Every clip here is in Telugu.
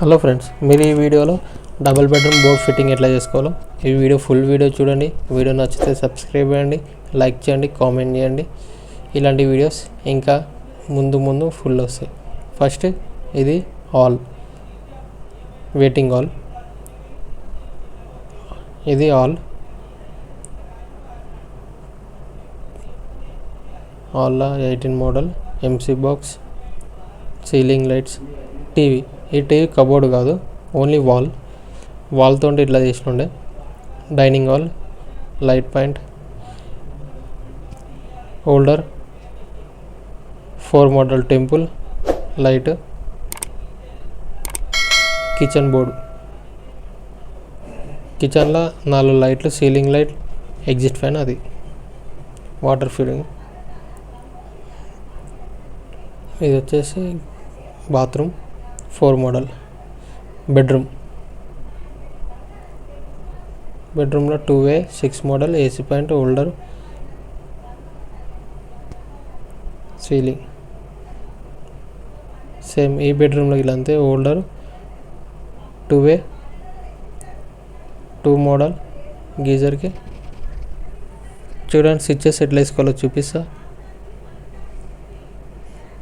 హలో ఫ్రెండ్స్ మీరు ఈ వీడియోలో డబుల్ బెడ్రూమ్ బోర్డ్ ఫిట్టింగ్ ఎట్లా చేసుకోవాలో ఈ వీడియో ఫుల్ వీడియో చూడండి. వీడియో నచ్చితే సబ్స్క్రైబ్ చేయండి లైక్ చేయండి కామెంట్ చేయండి. ఇలాంటి వీడియోస్ ఇంకా ముందు ముందు ఫుల్ వస్తాయి. ఫస్ట్ ఇది హాల్ వెయిటింగ్ హాల్ ఇది హాల్ హాల్లో eighteen model MC box ceiling lights TV ఇటు కబోర్డ్ కాదు ఓన్లీ వాల్. వాల్తో ఇట్లా చేసినుండే. Dining hall light point holder four model temple light kitchen board. కిచెన్లో నాలుగు లైట్లు సీలింగ్ లైట్ ఎగ్జిట్ ఫ్యాన్ అది. Water feeding. ఇది వచ్చేసి బాత్రూమ్. Four model. బెడ్రూమ్. బెడ్రూమ్లో two way six model AC point holder ceiling. Same ఈ బెడ్రూమ్లో ఇలా అంతే holder two way two model గీజర్కి. చూడండి స్విచ్చెస్ ఎట్లా వేసుకోవాలో చూపిస్తా.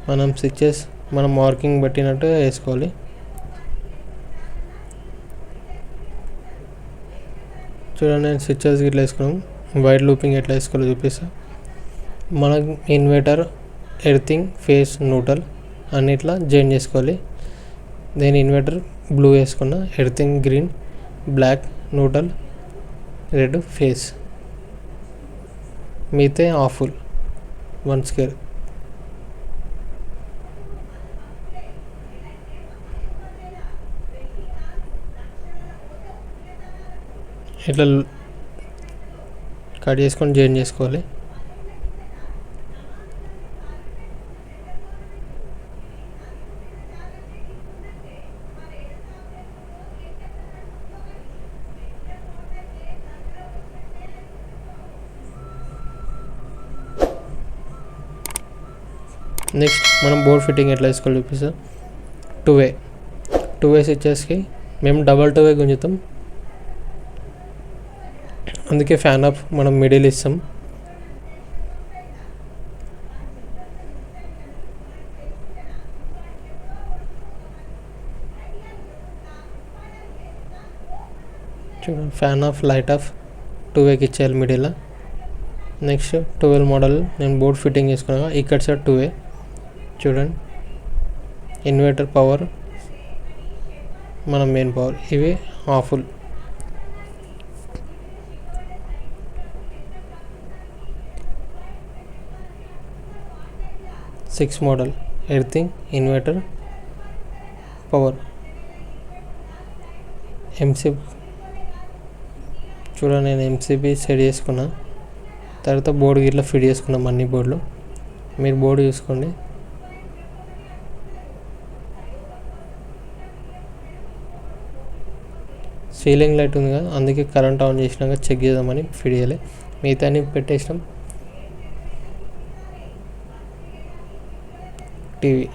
మనం స్విచ్చెస్ మనం మార్కింగ్ పెట్టినట్టు వేసుకోవాలి. చూడండి నేను స్విచ్చెస్ ఇట్లా వేసుకున్నాం. వైట్ లూపింగ్ ఎట్లా వేసుకోవాలో చూపిస్తా. మన ఇన్వర్టర్ ఎర్థింగ్ ఫేస్ న్యూట్రల్ అన్నిట్లా జాయిన్ చేసుకోవాలి. నేను ఇన్వర్టర్ బ్లూ వేసుకున్నా. Earthing green black neutral red phase మిగతా ఆఫుల్ వన్ స్కేర్ ఇట్లా కట్ చేసుకొని జాయిన్ చేసుకోవాలి? నెక్స్ట్ మనం బోర్డ్ ఫిట్టింగ్ ఎట్లా వేసుకోవాలి చూపిస్తా. టూ వే టూ వే స్విచ్చెస్కి మేము డబల్ టూ వే గుంజుతాం. అందుకే ఫ్యాన్ ఆఫ్ మనం మిడిల్ ఇస్తాం. చూడండి fan off light off two వేకి ఇచ్చేయాలి మిడిల్లో నెక్స్ట్ టువెల్ మోడల్ నేను బోర్డ్ ఫిట్టింగ్ చేసుకున్నాను ఇక్కడ సార్ టూ వే. చూడండి ఇన్వర్టర్ పవర్ మన మెయిన్ పవర్ ఇవి awful. Six model earthing inverter power. MC చూడ నేను ఎంసీబీ సెట్ చేసుకున్నా. తర్వాత బోర్డు గిట్లా ఫిట్ చేసుకున్నాం అన్ని బోర్డులు. మీరు బోర్డు చూసుకోండి. సీలింగ్ లైట్ ఉంది కదా అందుకే కరెంట్ ఆన్ చేసినాక చెక్ చేద్దామని ఫిట్ చేయాలి. మిగతా పెట్టేసినాం. TV.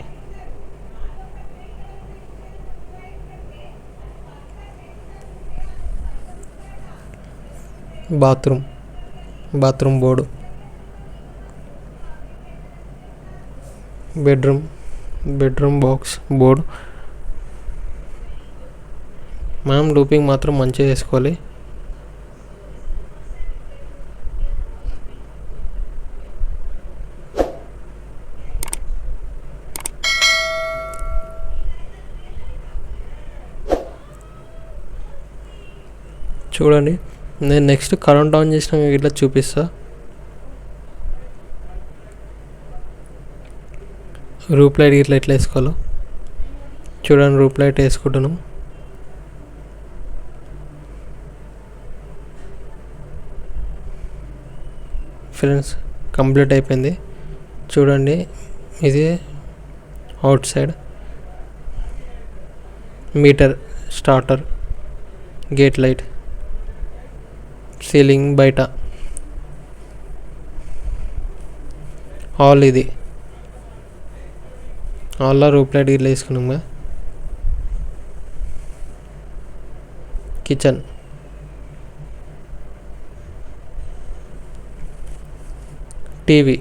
Bathroom. Bathroom board. Bedroom. Bedroom box board. మనం లూపింగ్ మాత్రం మంచిగా వేసుకోవాలి. చూడండి. నేను నెక్స్ట్ కరెంట్ ఆన్ చేసిన మీకు ఇట్లా చూపిస్తా. రూప్ లైట్ ఇట్లా ఎట్లా వేసుకోవాలో. చూడండి రూప్ లైట్ వేసుకుంటున్నాం. ఫ్రెండ్స్ కంప్లీట్ అయిపోయింది. చూడండి ఇది outside meter starter gate light ceiling బయట. హాల్ ఇది. హాల్లో రూప్ లైట్ ఇట్లా వేసుకున్నాం కిచెన్ టీవీ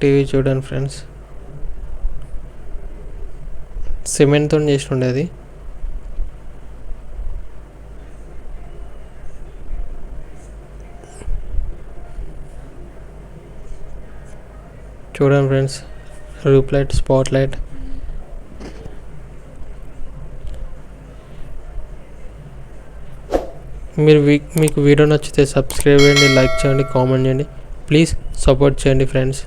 టీవీ చూడండి ఫ్రెండ్స్. సిమెంట్తో చేసి ఉండేది చూడండి friends roof light spot light మీరు వీ- మీకు వీడియో నచ్చితే సబ్స్క్రైబ్ చేయండి లైక్ చేయండి కామెంట్ చేయండి. ప్లీజ్ సపోర్ట్ చేయండి ఫ్రెండ్స్.